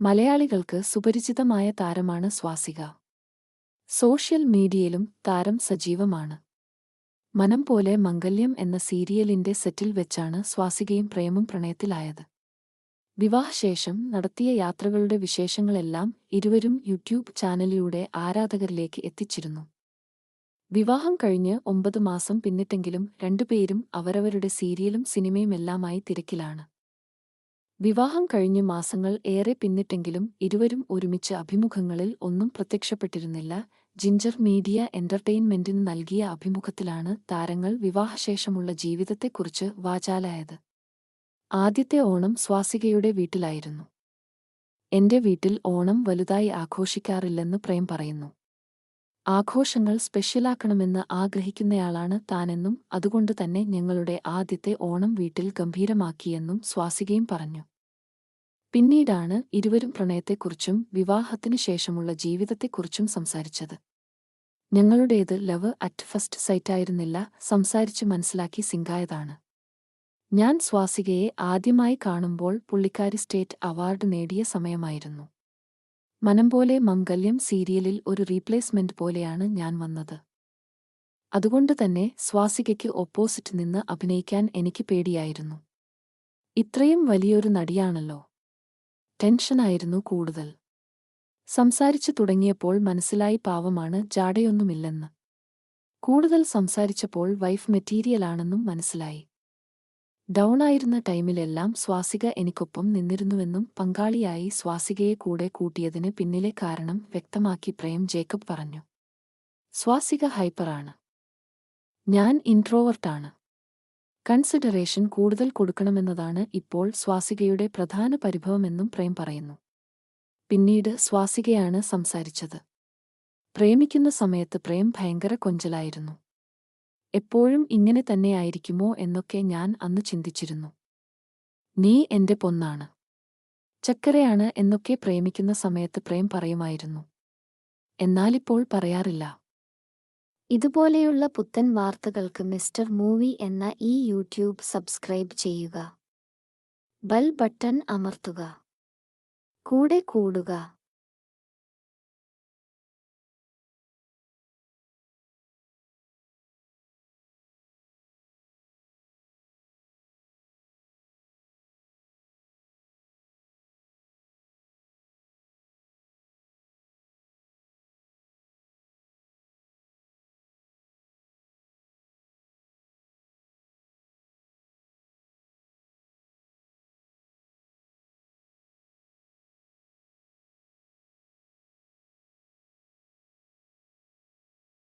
മലയാളികൾക്ക് സുപരിചിതമായ താരമാണ് സ്വാസിക. സോഷ്യൽ മീഡിയയിലും താരം സജീവമാണ്. മനം പോലെ മംഗല്യം എന്ന സീരിയലിന്റെ സെറ്റിൽ വെച്ചാണ് സ്വാസികയും പ്രേമും പ്രണയത്തിലായത്. വിവാഹശേഷം നടത്തിയ യാത്രകളുടെ വിശേഷങ്ങളെല്ലാം ഇരുവരും യൂട്യൂബ് ചാനലിലൂടെ ആരാധകരിലേക്ക് എത്തിച്ചിരുന്നു. വിവാഹം കഴിഞ്ഞ് ഒമ്പത് മാസം പിന്നിട്ടെങ്കിലും രണ്ടുപേരും അവരവരുടെ സീരിയലും സിനിമയുമെല്ലാമായി തിരക്കിലാണ്. വിവാഹം കഴിഞ്ഞ് മാസങ്ങൾ ഏറെ പിന്നിട്ടെങ്കിലും ഇരുവരും ഒരുമിച്ച് അഭിമുഖങ്ങളിൽ ഒന്നും പ്രത്യക്ഷപ്പെട്ടിരുന്നില്ല. ജിഞ്ചർ മീഡിയ എന്റർടൈൻമെന്റിന് നൽകിയ അഭിമുഖത്തിലാണ് താരങ്ങൾ വിവാഹശേഷമുള്ള ജീവിതത്തെക്കുറിച്ച് വാചാലായത്. ആദ്യത്തെ ഓണം സ്വാസികയുടെ വീട്ടിലായിരുന്നു. എന്റെ വീട്ടിൽ ഓണം വലുതായി ആഘോഷിക്കാറില്ലെന്ന് പ്രേം പറയുന്നു. ആഘോഷങ്ങൾ സ്പെഷ്യലാക്കണമെന്ന് ആഗ്രഹിക്കുന്നയാളാണ് താനെന്നും അതുകൊണ്ട് തന്നെ ഞങ്ങളുടെ ആദ്യത്തെ ഓണം വീട്ടിൽ ഗംഭീരമാക്കിയെന്നും സ്വാസികയും പറഞ്ഞു. പിന്നീടാണ് ഇരുവരും പ്രണയത്തെക്കുറിച്ചും വിവാഹത്തിനു ശേഷമുള്ള ജീവിതത്തെക്കുറിച്ചും സംസാരിച്ചത്. ഞങ്ങളുടേത് ലവ് അറ്റ് ഫസ്റ്റ് സൈറ്റായിരുന്നില്ല സംസാരിച്ച് മനസ്സിലാക്കി സിങ്കായതാണ്. ഞാൻ സ്വാസികയെ ആദ്യമായി കാണുമ്പോൾ പുള്ളിക്കാരി സ്റ്റേറ്റ് അവാർഡ് നേടിയ സമയമായിരുന്നു. മനം പോലെ മംഗല്യം സീരിയലിൽ ഒരു റീപ്ലേസ്മെന്റ് പോലെയാണ് ഞാൻ വന്നത്. അതുകൊണ്ട് തന്നെ സ്വാസികയ്ക്ക് ഓപ്പോസിറ്റ് നിന്ന് അഭിനയിക്കാൻ എനിക്ക് പേടിയായിരുന്നു. ഇത്രയും വലിയൊരു നടിയാണല്ലോ. ടെൻഷനായിരുന്നു കൂടുതൽ. സംസാരിച്ചു തുടങ്ങിയപ്പോൾ മനസ്സിലായി പാവമാണ് ജാടയൊന്നുമില്ലെന്ന് കൂടുതൽ സംസാരിച്ചപ്പോൾ വൈഫ് മെറ്റീരിയലാണെന്നും മനസ്സിലായി. ഡൗണായിരുന്ന ടൈമിലെല്ലാം സ്വാസിക എനിക്കൊപ്പം നിന്നിരുന്നുവെന്നും പങ്കാളിയായി സ്വാസികയെ കൂടെ കൂട്ടിയതിന് പിന്നിലെ കാരണം വ്യക്തമാക്കി പ്രേം ജേക്കബ് പറഞ്ഞു. സ്വാസിക ഹൈപ്പറാണ്. ഞാൻ ഇൻട്രോവർട്ടാണ്. കൺസിഡറേഷൻ കൂടുതൽ കൊടുക്കണമെന്നതാണ് ഇപ്പോൾ സ്വാസികയുടെ പ്രധാന പരിഭവമെന്നും പ്രേം പറയുന്നു. പിന്നീട് സ്വാസികയാണ് സംസാരിച്ചത്. പ്രേമിക്കുന്ന സമയത്ത് പ്രേം ഭയങ്കര കൊഞ്ചലായിരുന്നു. എപ്പോഴും ഇങ്ങനെ തന്നെയായിരിക്കുമോ എന്നൊക്കെ ഞാൻ അന്ന് ചിന്തിച്ചിരുന്നു. നീ എന്റെ പൊന്നാണ്. ചക്കരയാണ് എന്നൊക്കെ പ്രേമിക്കുന്ന സമയത്ത് പ്രേം പറയുമായിരുന്നു. എന്നാലിപ്പോൾ പറയാറില്ല. ഇതുപോലെയുള്ള പുത്തൻ വാർത്തകൾക്ക് മിസ്റ്റർ മൂവി എന്ന ഈ യൂട്യൂബ് സബ്സ്ക്രൈബ് ചെയ്യുക. ബൽ ബട്ടൺ അമർത്തുക. കൂടെ കൂടുക.